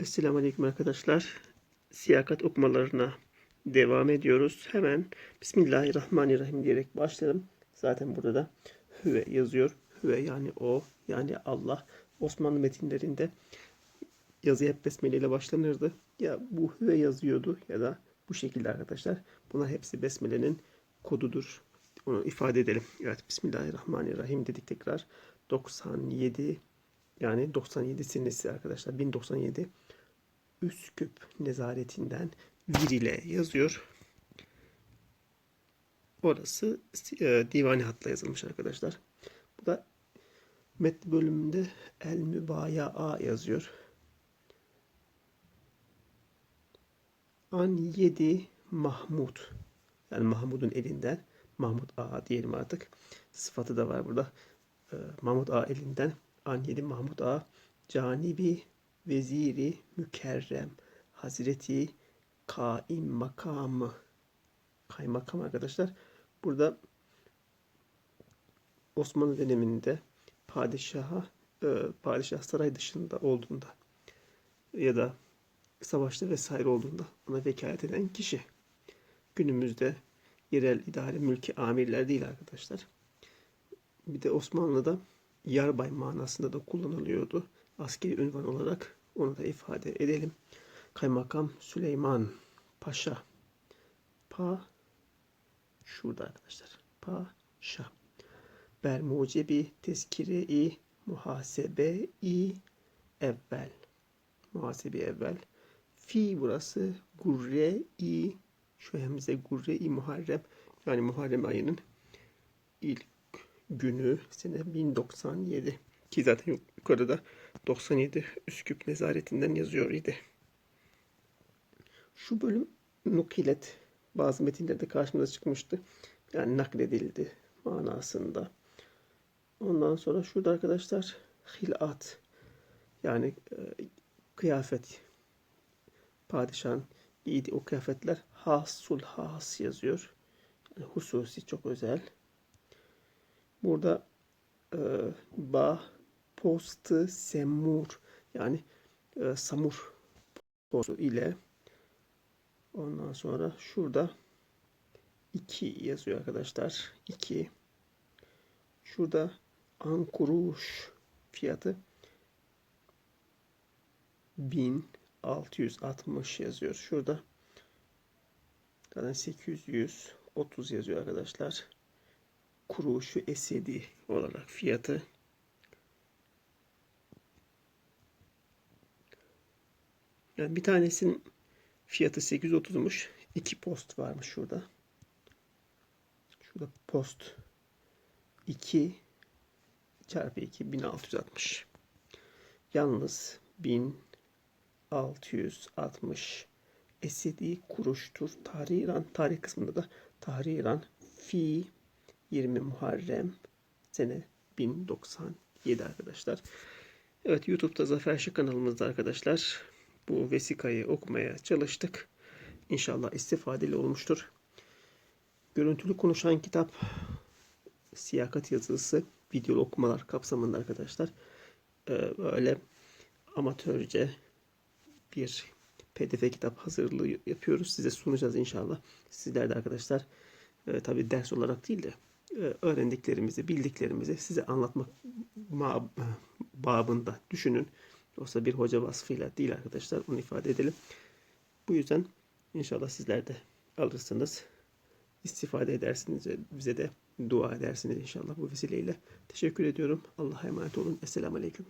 Esselamu Aleyküm arkadaşlar. Siyakat okumalarına devam ediyoruz. Hemen Bismillahirrahmanirrahim diyerek başlayalım. Zaten burada da Hüve yazıyor. Hüve yani o yani Allah. Osmanlı metinlerinde yazı hep besmele ile başlanırdı. Ya bu Hüve yazıyordu ya da bu şekilde arkadaşlar. Bunlar hepsi besmelenin kodudur. Onu ifade edelim. Evet Bismillahirrahmanirrahim dedik tekrar. 97 yani 97 senesi arkadaşlar 1097 Üsküp nezaretinden Viril'e yazıyor. Orası e, divani hatla yazılmış arkadaşlar. Bu da metni bölümünde El Mübaya'a yazıyor. An 7 Mahmud. Yani Mahmud'un elinden Mahmud A diyelim artık. Sıfatı da var burada. E, Mahmud A elinden An 7 Mahmud A Canibi Veziri Mükerrem Hazreti Kaim makamı kaymakam arkadaşlar. Burada Osmanlı döneminde padişaha e, padişah saray dışında olduğunda ya da savaşta vesaire olduğunda ona vekalet eden kişi. Günümüzde yerel idare mülki amirler değil arkadaşlar. Bir de Osmanlı'da yarbay manasında da kullanılıyordu. Askeri ünvan olarak onu da ifade edelim. Kaymakam Süleyman Paşa. Pa şurada arkadaşlar. Paşa. Ber mucebi tezkire-i muhasebe-i evvel. Muhasebi evvel. Fi burası gurre-i şu hemze gurre-i muharrem yani Muharrem ayının ilk günü sene 1097 ki zaten yukarıda 97 Üsküp nezaretinden yazıyor idi. Şu bölüm nukilet bazı metinlerde karşımıza çıkmıştı. Yani nakledildi manasında. Ondan sonra şurada arkadaşlar hilat yani e, kıyafet padişahın giydiği o kıyafetler hasul has yazıyor. Yani hususi çok özel. Burada e, ba postı semur yani e, samur postu ile ondan sonra şurada 2 yazıyor arkadaşlar. 2 şurada ankuruş fiyatı 1660 yazıyor. Şurada zaten 830 yazıyor arkadaşlar kuruşu esedi olarak fiyatı yani bir tanesinin fiyatı 830'muş. iki post varmış şurada. Şurada post 2 çarpı 2 1660. Yalnız 1660 esedi kuruştur. Tarih İran tarih kısmında da tarih İran fi 20 Muharrem sene 1097 arkadaşlar. Evet YouTube'da Zafer Şık kanalımızda arkadaşlar bu vesikayı okumaya çalıştık. İnşallah istifadeli olmuştur. Görüntülü konuşan kitap siyakat yazısı videolu okumalar kapsamında arkadaşlar ee, böyle amatörce bir pdf kitap hazırlığı yapıyoruz. Size sunacağız inşallah. Sizler de arkadaşlar e, tabi ders olarak değil de öğrendiklerimizi, bildiklerimizi size anlatmak babında düşünün. Yoksa bir hoca vasfıyla değil arkadaşlar. Onu ifade edelim. Bu yüzden inşallah sizler de alırsınız. istifade edersiniz. Bize de dua edersiniz inşallah bu vesileyle. Teşekkür ediyorum. Allah'a emanet olun. Esselamu Aleyküm.